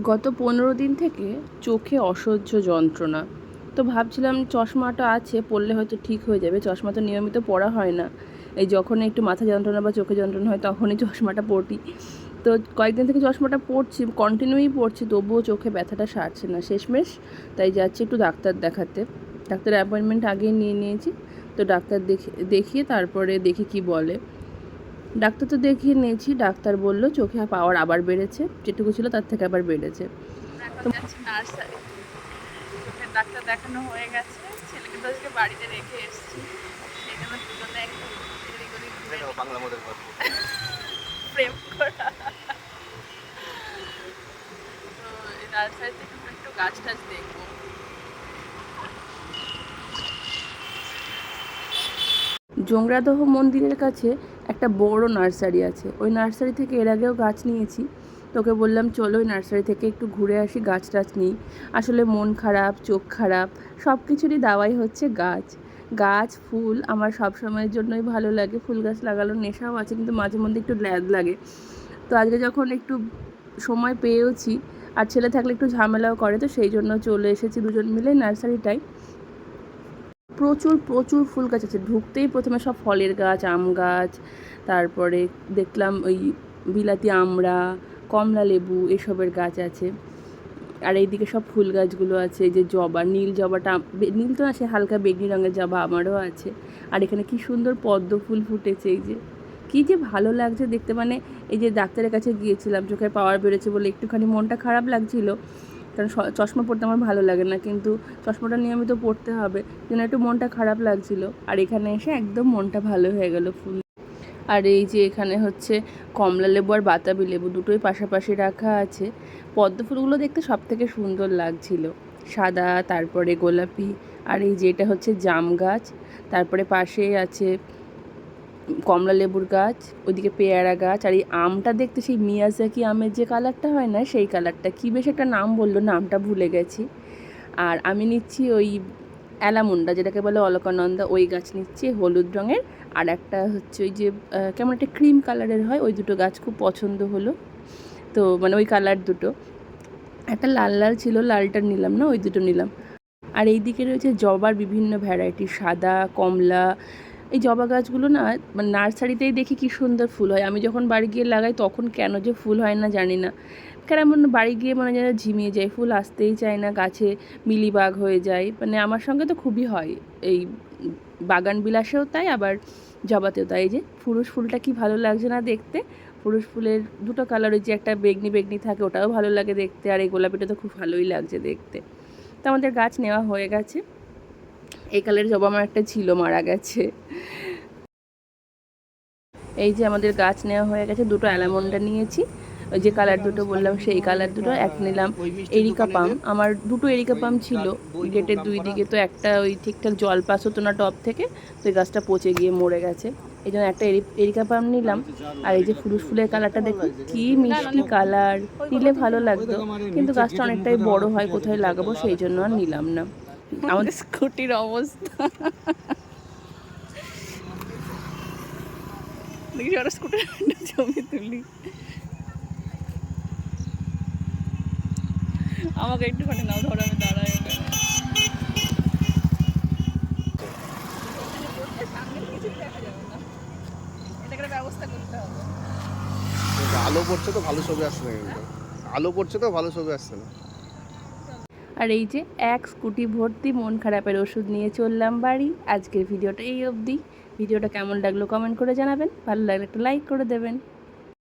গত পনেরো দিন থেকে চোখে অসহ্য যন্ত্রণা। তো ভাবছিলাম চশমাটা আছে পড়লে হয়তো ঠিক হয়ে যাবে। চশমা তো নিয়মিত পড়া হয় না। এই যখন একটু মাথা যন্ত্রণা বা চোখে যন্ত্রণা হয়, তখনই চশমাটা পড়ি তো কয়েকদিন থেকে চশমাটা পড়ছি কন্টিনিউই পড়ছি তবুও চোখে ব্যথাটা সারছে না। শেষমেশ তাই যাচ্ছি একটু ডাক্তার দেখাতে। ডাক্তারের অ্যাপয়েন্টমেন্ট আগেই নিয়ে নিয়েছি। তো ডাক্তার দেখে, দেখিয়ে তারপরে দেখি কি বলে। ডাক্তার তো দেখিয়ে নিয়েছি ডাক্তার বলল চোখে পাওয়ার আবার বেড়েছে যেটুকু ছিল তার থেকে আবার বেড়েছে। এখন যাচ্ছি নার্সারি। চোখের ডাক্তার দেখানো হয়ে গেছে ছেলেকে তো আজকে বাড়িতে রেখে এসেছি। সেই জন্য দুজনে একটু এদিক ওদিক ঘুরে নিই। বাংলা মডেল প্রেম করা। তো এই নার্সারি থেকে একটু গাছ টাছ দেখব। জোংরাদহ মন্দিরের কাছে একটা বড় নার্সারি আছে। ওই নার্সারি থেকে এর আগেও গাছ নিয়েছি। তোকে বললাম, চলো ওই নার্সারি থেকে একটু ঘুরে আসি, গাছ টাছ নিই। আসলে মন খারাপ, চোখ খারাপ সব কিছুরই দাওয়াই হচ্ছে গাছ। গাছ, ফুল আমার সব সময়ের জন্যই ভালো লাগে। ফুল গাছ লাগানোর নেশাও আছে, কিন্তু মাঝে মধ্যে একটু ল্যাদ লাগে। তো আজকে যখন একটু সময় পেয়েওছি, আর ছেলে থাকলে একটু ঝামেলাও করে, তো সেই জন্য চলে এসেছি দুজন মিলে নার্সারিটায়। প্রচুর প্রচুর ফুল গাছ আছে। ঢুকতেই প্রথমে সব ফলের গাছ, আম গাছ, তারপরে দেখলাম ওই বিলাতি আমড়া, কমলা লেবু এসবের গাছ আছে। আর এইদিকে সব ফুল গাছগুলো আছে যে জবা, নীল জবাটা নীল তো সে হালকা বেগনি রঙের জবা আমারও আছে। আর এখানে কি সুন্দর পদ্ম ফুল ফুটেছে, এই যে। কি যে ভালো লাগছে দেখতে। মানে এই যে ডাক্তারের কাছে গিয়েছিলাম চোখের পাওয়ার বেড়েছে বলে একটুখানি মনটা খারাপ লাগছিল। কারণ চশমা পরতে আমার ভালো লাগে না, কিন্তু চশমাটা নিয়মিত পরতে হবে। যেন একটু মনটা খারাপ লাগছিল। আর এখানে এসে একদম মনটা ভালো হয়ে গেল ফুল। আর এই যে এখানে হচ্ছে কমলা লেবু আর বাতাবি লেবু দুটোই পাশাপাশি রাখা আছে। পদ্ম ফুলগুলো দেখতে সব থেকে সুন্দর লাগছিল। সাদা, তারপরে গোলাপি, আর এই যে এটা হচ্ছে জাম গাছ। তারপরে পাশেই আছে কমলা লেবুর গাছ, ওইদিকে পেয়ারা গাছ আর এই আমটা দেখতে সেই মিয়াজাকি আমের যে কালারটা হয় না, সেই কালারটা। কী বেশ একটা নাম বলল, নামটা ভুলে গেছি। আর আমি নিচ্ছি ওই অ্যালামুন্ডা, যেটাকে বলে অলকানন্দা, ওই গাছ নিচ্ছি হলুদ রঙের। আর একটা হচ্ছে ওই যে কেমন একটা ক্রিম কালারের হয়, ওই দুটো গাছ খুব পছন্দ হলো। তো মানে ওই কালার দুটো। একটা লাল লাল ছিল, লালটা নিলাম না, ওই দুটো নিলাম। আর এই দিকে রয়েছে জবার বিভিন্ন ভ্যারাইটি, সাদা, কমলা এই জবা গাছগুলো না মানে নার্সারিতেই দেখি কি সুন্দর ফুল হয়। আমি যখন বাড়ি গিয়ে লাগাই তখন কেন যে ফুল হয় না জানি না। কেমন বাড়ি গিয়ে মানে যেন ঝিমিয়ে যায়, ফুল আসতেই চায় না, গাছে মিলিবাগ হয়ে যায়। মানে আমার সঙ্গে তো খুবই হয়। এই বাগান বিলাসেও তাই, আবার জবাতেও তাই। যে পুরুষ ফুলটা কি ভালো লাগছে না দেখতে? পুরুষ ফুলের দুটো কালার যে একটা বেগনি বেগনি থাকে, ওটাও ভালো লাগে দেখতে। আর এই গোলাপিটা তো খুব ভালোই লাগছে দেখতে। তো আমাদের গাছ নেওয়া হয়ে গেছে। এই কালারের জবা আমার একটা ছিল মারা গেছে। এই যে আমাদের গাছ নেওয়া হয়ে গেছে, দুটো অ্যালামন্ডা নিয়েছি। ওই যে কালার দুটো বললাম, সেই কালার দুটো এক নিলাম। এরিকা পাম, আমার দুটো এরিকা পাম ছিল। গেটের দুই দিকে তো একটা ওই ঠিকঠাক জল পাস হতো না টপ থেকে, তো এই গাছটা পচে গিয়ে মরে গেছে। এই জন্য একটা এরি এরিকা পাম নিলাম। আর এই যে ফুরুষ ফুলের কালারটা দেখো কি মিষ্টি কালার। নিলে ভালো লাগতো, কিন্তু গাছটা অনেকটাই বড় হয়, কোথায় লাগাবো সেই জন্য আর নিলাম না। আমাদের স্কুটির অবস্থা। স্কুটার ছবি তুলি। আমাকে একটুখানি আমি আলো পড়ছে তো, ভালো ছবি আসছে না আলো পড়ছে তো, ভালো ছবি আসছে না। আর এই যে এক স্কুটি ভর্তি মন খারাপের ওষুধ নিয়ে চললাম বাড়ি। আজকের ভিডিওটা এই অবধি। ভিডিওটা কেমন লাগল কমেন্ট করে জানাবেন। ভালো লাগলে একটা লাইক করে দেবেন।